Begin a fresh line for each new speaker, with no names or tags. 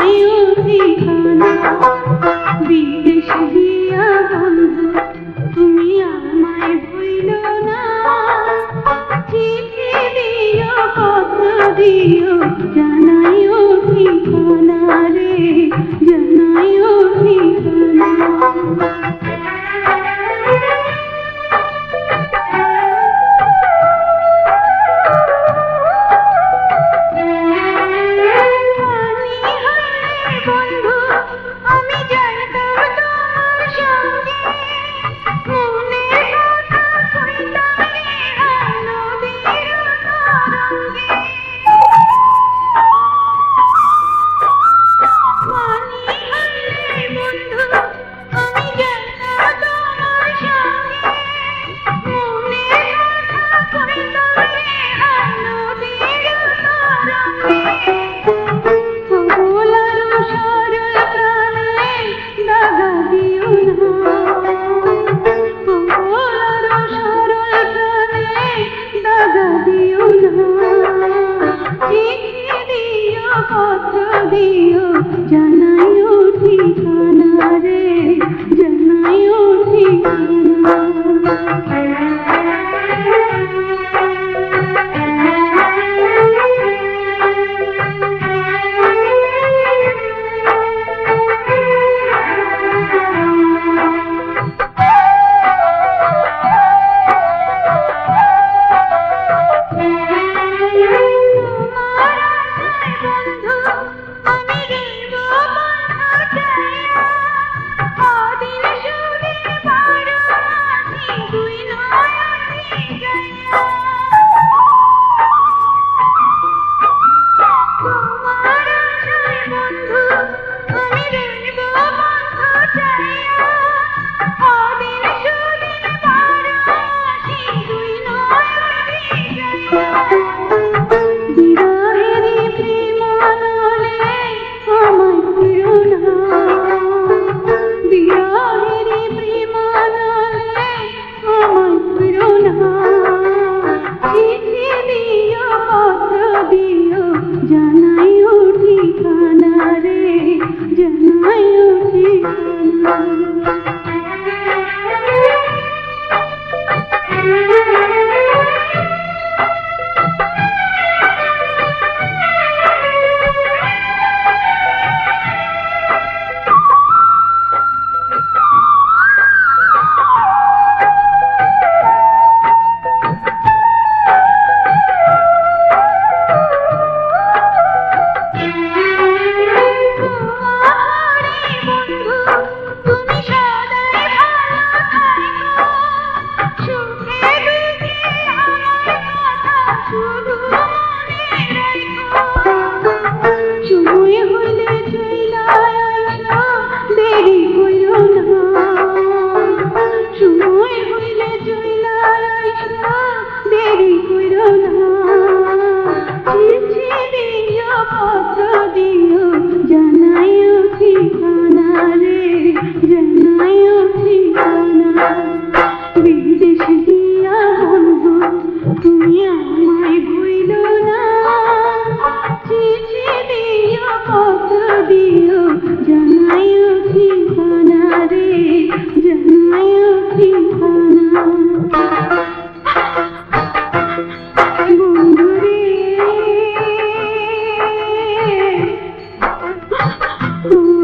আমিও ঠিকানা বিদেশ দিয়া বন্ধু তুমি আমায় ভুল না। চিঠি দিও পত্র দিও। Ooh.